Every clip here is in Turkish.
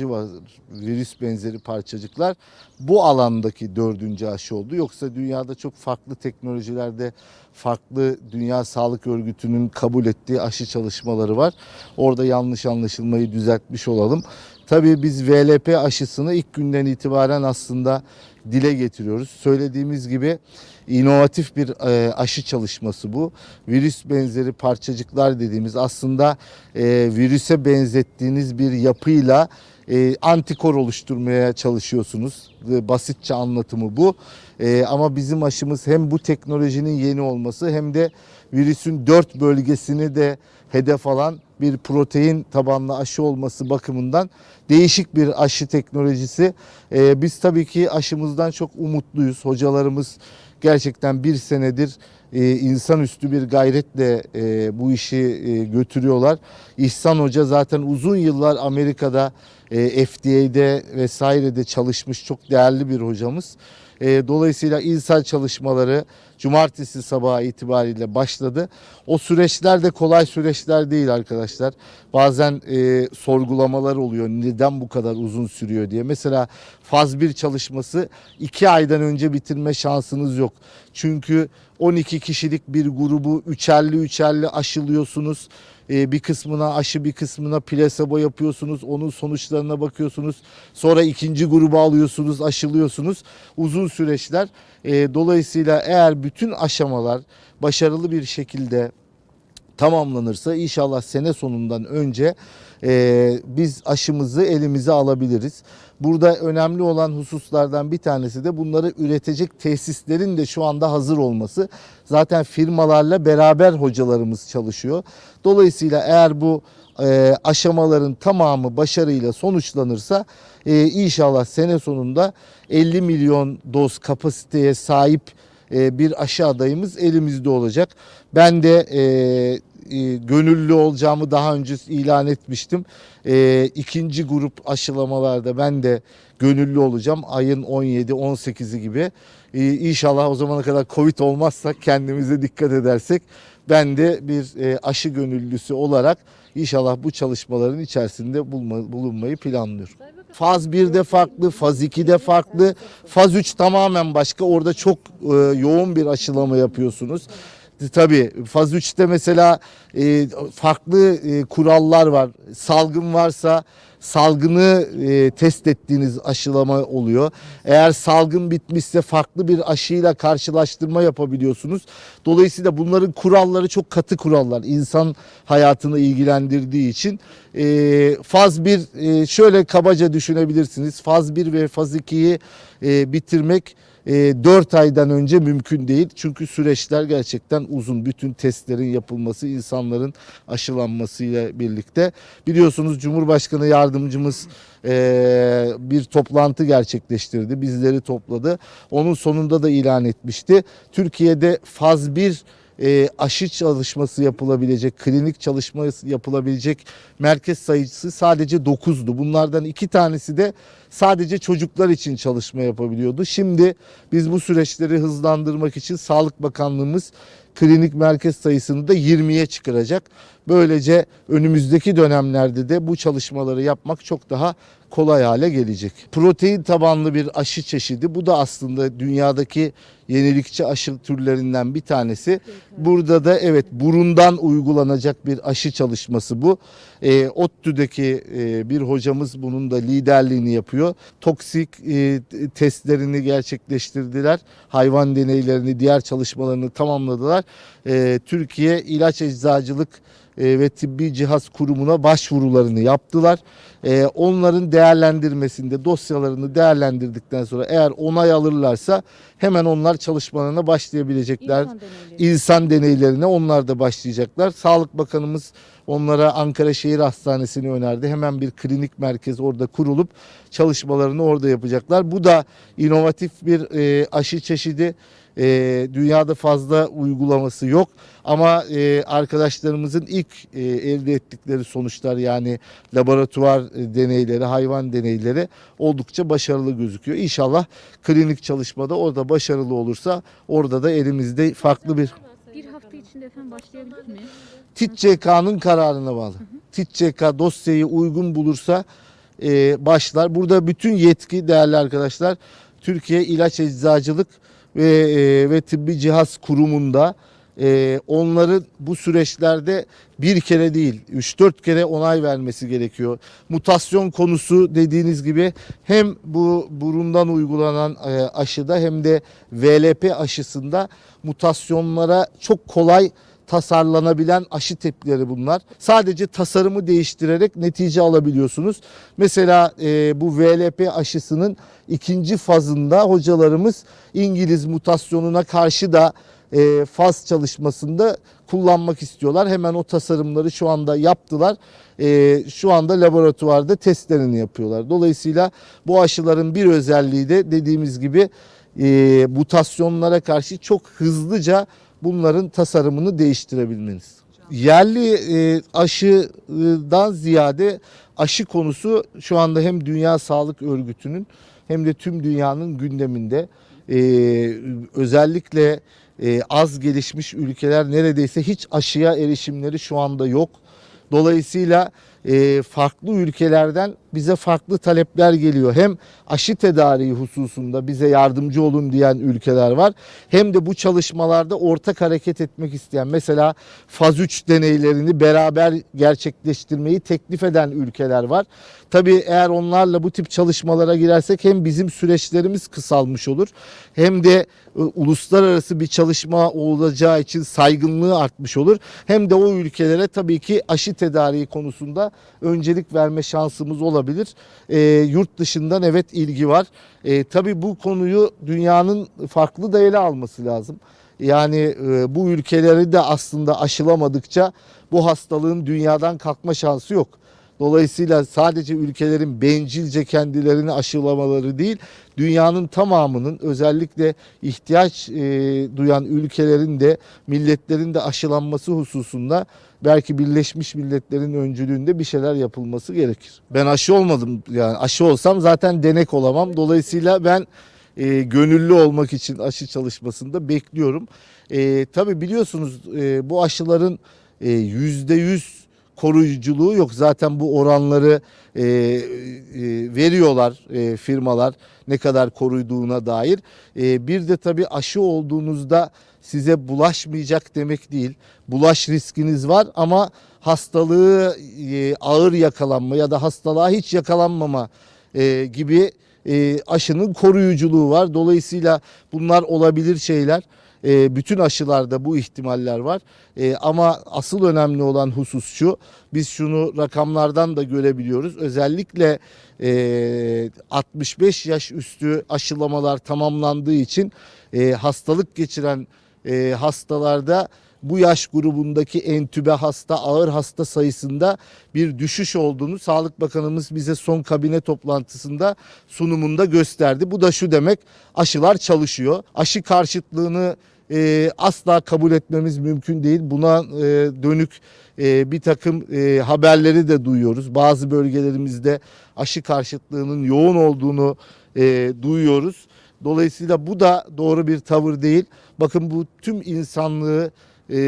var, virüs benzeri parçacıklar bu alandaki dördüncü aşı oldu. Yoksa dünyada çok farklı teknolojilerde farklı Dünya Sağlık Örgütü'nün kabul ettiği aşı çalışmaları var. Orada yanlış anlaşılmayı düzeltmiş olalım. Tabii biz VLP aşısını ilk günden itibaren aslında dile getiriyoruz. Söylediğimiz gibi inovatif bir e, aşı çalışması bu. Virüs benzeri parçacıklar dediğimiz aslında e, virüse benzettiğiniz bir yapıyla e, antikor oluşturmaya çalışıyorsunuz. E, basitçe anlatımı bu. E, ama bizim aşımız hem bu teknolojinin yeni olması hem de virüsün dört bölgesini de hedef alan bir protein tabanlı aşı olması bakımından değişik bir aşı teknolojisi. E, biz tabii ki aşımızdan çok umutluyuz. Hocalarımız gerçekten bir senedir e, insanüstü bir gayretle e, bu işi e, götürüyorlar. İhsan Hoca zaten uzun yıllar Amerika'da e, FDA'de vesairede çalışmış çok değerli bir hocamız. E, dolayısıyla insan çalışmaları cumartesi sabahı itibariyle başladı. O süreçler de kolay süreçler değil arkadaşlar. Bazen e, sorgulamalar oluyor. Neden bu kadar uzun sürüyor diye. Mesela faz 1 çalışması 2 aydan önce bitirme şansınız yok. Çünkü 12 kişilik bir grubu üçerli üçerli aşılıyorsunuz. Ee, bir kısmına aşı bir kısmına plasebo yapıyorsunuz. Onun sonuçlarına bakıyorsunuz. Sonra ikinci grubu alıyorsunuz, aşılıyorsunuz. Uzun süreçler. Ee, dolayısıyla eğer bütün aşamalar başarılı bir şekilde tamamlanırsa inşallah sene sonundan önce e, biz aşımızı elimize alabiliriz. Burada önemli olan hususlardan bir tanesi de bunları üretecek tesislerin de şu anda hazır olması. Zaten firmalarla beraber hocalarımız çalışıyor. Dolayısıyla eğer bu e, aşamaların tamamı başarıyla sonuçlanırsa e, inşallah sene sonunda 50 milyon doz kapasiteye sahip bir aşı adayımız elimizde olacak. Ben de e, e, gönüllü olacağımı daha önce ilan etmiştim. E, ikinci grup aşılamalarda ben de gönüllü olacağım. Ayın 17-18'i gibi. E, inşallah o zamana kadar Covid olmazsa kendimize dikkat edersek ben de bir e, aşı gönüllüsü olarak inşallah bu çalışmaların içerisinde bulma, bulunmayı planlıyorum. Faz 1'de farklı, faz 2'de farklı, faz 3 tamamen başka. Orada çok e, yoğun bir aşılama yapıyorsunuz. Tabii faz 3'te mesela e, farklı e, kurallar var. Salgın varsa salgını e, test ettiğiniz aşılama oluyor. Eğer salgın bitmişse farklı bir aşıyla karşılaştırma yapabiliyorsunuz. Dolayısıyla bunların kuralları çok katı kurallar. İnsan hayatını ilgilendirdiği için e, faz 1 e, şöyle kabaca düşünebilirsiniz. Faz 1 ve faz 2'yi e, bitirmek e, 4 aydan önce mümkün değil. Çünkü süreçler gerçekten uzun. Bütün testlerin yapılması, insanların aşılanmasıyla birlikte. Biliyorsunuz Cumhurbaşkanı yardımcımız e, bir toplantı gerçekleştirdi. Bizleri topladı. Onun sonunda da ilan etmişti. Türkiye'de faz 1 e, aşı çalışması yapılabilecek, klinik çalışması yapılabilecek merkez sayısı sadece 9'du. Bunlardan iki tanesi de sadece çocuklar için çalışma yapabiliyordu. Şimdi biz bu süreçleri hızlandırmak için Sağlık Bakanlığımız klinik merkez sayısını da 20'ye çıkaracak. Böylece önümüzdeki dönemlerde de bu çalışmaları yapmak çok daha kolay hale gelecek. Protein tabanlı bir aşı çeşidi. Bu da aslında dünyadaki yenilikçi aşı türlerinden bir tanesi. Burada da evet burundan uygulanacak bir aşı çalışması bu. E, ODTÜ'deki e, bir hocamız bunun da liderliğini yapıyor. Toksik e, testlerini gerçekleştirdiler. Hayvan deneylerini, diğer çalışmalarını tamamladılar. E, Türkiye İlaç Eczacılık e, ve Tıbbi Cihaz Kurumu'na başvurularını yaptılar. E, onların değerlendirmesinde dosyalarını değerlendirdikten sonra eğer onay alırlarsa hemen onlar çalışmalarına başlayabilecekler. İnsan deneyleri. İnsan deneylerine onlar da başlayacaklar. Sağlık Bakanımız onlara Ankara Şehir Hastanesi'ni önerdi. Hemen bir klinik merkez orada kurulup çalışmalarını orada yapacaklar. Bu da inovatif bir e, aşı çeşidi. E, dünyada fazla uygulaması yok ama e, arkadaşlarımızın ilk e, elde ettikleri sonuçlar yani laboratuvar e, deneyleri, hayvan deneyleri oldukça başarılı gözüküyor. İnşallah klinik çalışmada orada başarılı olursa orada da elimizde farklı bir Bir hafta içinde efendim başlayabilir mi? TİTCK'nın kararına bağlı. TİTCK dosyayı uygun bulursa e, başlar. Burada bütün yetki değerli arkadaşlar Türkiye İlaç Eczacılık ve, e, ve Tıbbi Cihaz Kurumu'nda e, onların bu süreçlerde bir kere değil 3-4 kere onay vermesi gerekiyor. Mutasyon konusu dediğiniz gibi hem bu burundan uygulanan e, aşıda hem de VLP aşısında mutasyonlara çok kolay tasarlanabilen aşı tepkileri bunlar. Sadece tasarımı değiştirerek netice alabiliyorsunuz. Mesela e, bu VLP aşısının ikinci fazında hocalarımız İngiliz mutasyonuna karşı da e, faz çalışmasında kullanmak istiyorlar. Hemen o tasarımları şu anda yaptılar. E, şu anda laboratuvarda testlerini yapıyorlar. Dolayısıyla bu aşıların bir özelliği de dediğimiz gibi e, mutasyonlara karşı çok hızlıca bunların tasarımını değiştirebilmeniz. Yerli e, aşıdan ziyade aşı konusu şu anda hem Dünya Sağlık Örgütü'nün hem de tüm dünyanın gündeminde. E, özellikle e, az gelişmiş ülkeler neredeyse hiç aşıya erişimleri şu anda yok. Dolayısıyla farklı ülkelerden bize farklı talepler geliyor. Hem aşı tedariği hususunda bize yardımcı olun diyen ülkeler var. Hem de bu çalışmalarda ortak hareket etmek isteyen mesela faz 3 deneylerini beraber gerçekleştirmeyi teklif eden ülkeler var. Tabii eğer onlarla bu tip çalışmalara girersek hem bizim süreçlerimiz kısalmış olur hem de e, uluslararası bir çalışma olacağı için saygınlığı artmış olur. Hem de o ülkelere tabii ki aşı tedariği konusunda öncelik verme şansımız olabilir. E, yurt dışından evet ilgi var. E, tabii bu konuyu dünyanın farklı da ele alması lazım. Yani e, bu ülkeleri de aslında aşılamadıkça bu hastalığın dünyadan kalkma şansı yok. Dolayısıyla sadece ülkelerin bencilce kendilerini aşılamaları değil, dünyanın tamamının özellikle ihtiyaç e, duyan ülkelerin de milletlerin de aşılanması hususunda belki Birleşmiş Milletler'in öncülüğünde bir şeyler yapılması gerekir. Ben aşı olmadım yani aşı olsam zaten denek olamam. Dolayısıyla ben e, gönüllü olmak için aşı çalışmasında bekliyorum. E, tabii biliyorsunuz e, bu aşıların e, yüzde yüz koruyuculuğu yok. Zaten bu oranları e, e, veriyorlar e, firmalar ne kadar koruyduğuna dair. E, bir de tabii aşı olduğunuzda size bulaşmayacak demek değil. Bulaş riskiniz var ama hastalığı e, ağır yakalanma ya da hastalığa hiç yakalanmama e, gibi e, aşının koruyuculuğu var. Dolayısıyla bunlar olabilir şeyler. E, bütün aşılarda bu ihtimaller var. E, ama asıl önemli olan husus şu. Biz şunu rakamlardan da görebiliyoruz. Özellikle e, 65 yaş üstü aşılamalar tamamlandığı için e, hastalık geçiren e, hastalarda bu yaş grubundaki entübe hasta, ağır hasta sayısında bir düşüş olduğunu Sağlık Bakanımız bize son kabine toplantısında sunumunda gösterdi. Bu da şu demek aşılar çalışıyor. Aşı karşıtlığını e, asla kabul etmemiz mümkün değil. Buna e, dönük e, bir takım e, haberleri de duyuyoruz. Bazı bölgelerimizde aşı karşıtlığının yoğun olduğunu e, duyuyoruz. Dolayısıyla bu da doğru bir tavır değil. Bakın bu tüm insanlığı e,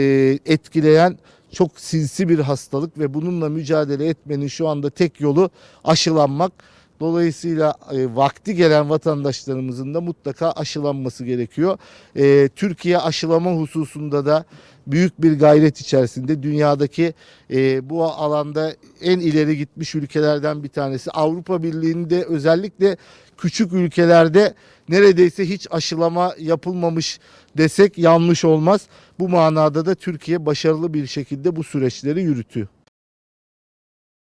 etkileyen çok sinsi bir hastalık ve bununla mücadele etmenin şu anda tek yolu aşılanmak. Dolayısıyla e, vakti gelen vatandaşlarımızın da mutlaka aşılanması gerekiyor. E, Türkiye aşılama hususunda da büyük bir gayret içerisinde dünyadaki e, bu alanda en ileri gitmiş ülkelerden bir tanesi. Avrupa Birliği'nde özellikle küçük ülkelerde neredeyse hiç aşılama yapılmamış desek yanlış olmaz. Bu manada da Türkiye başarılı bir şekilde bu süreçleri yürütüyor.